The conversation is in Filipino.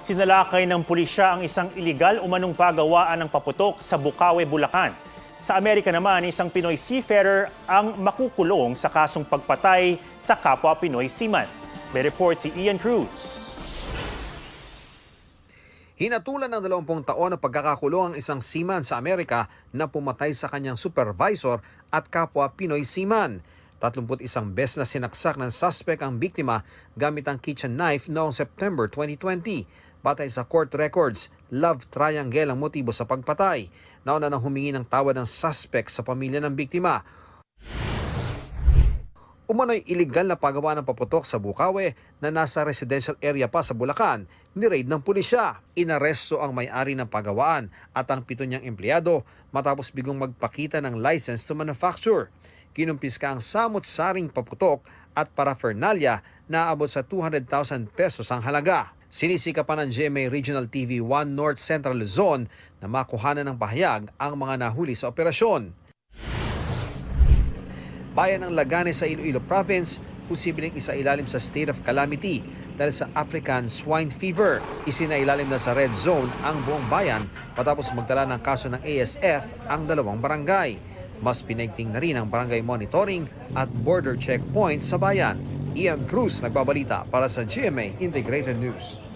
Sinalakay ng pulisya ang isang iligal umanong pagawaan ng paputok sa Bukawe, Bulacan. Sa Amerika naman, isang Pinoy seafarer ang makukulong sa kasong pagpatay sa kapwa Pinoy seaman. May report si Ian Cruz. Hinatulan ng 20 taon na pagkakakulong ang isang seaman sa Amerika na pumatay sa kanyang supervisor at kapwa Pinoy seaman. 31 beses na sinaksak ng suspect ang biktima gamit ang kitchen knife noong September 2020. Batay sa court records, love triangle ang motibo sa pagpatay. Nauna nang humingi ng tawad ng suspect sa pamilya ng biktima. Umano'y iligal na paggawa ng paputok sa Bukawe na nasa residential area pa sa Bulacan, ni-raid ng pulisya. Inaresto ang may-ari ng pagawaan at ang pito niyang empleyado matapos bigong magpakita ng license to manufacture. Kinumpiska ang samot-saring paputok at paraphernalia na abot sa 200,000 pesos ang halaga. Sinisika pa ng GMA Regional TV 1 North Central Luzon na makuhanan ng pahayag ang mga nahuli sa operasyon bayan ng Laganes sa Iloilo Province, posibleng isailalim sa state of calamity dahil sa African swine fever. Isinailalim na sa red zone ang buong bayan patapos magtala ng kaso ng ASF ang dalawang barangay. Mas pinaigting na rin ang barangay monitoring at border checkpoints sa bayan. Ian Cruz nagbabalita para sa GMA Integrated News.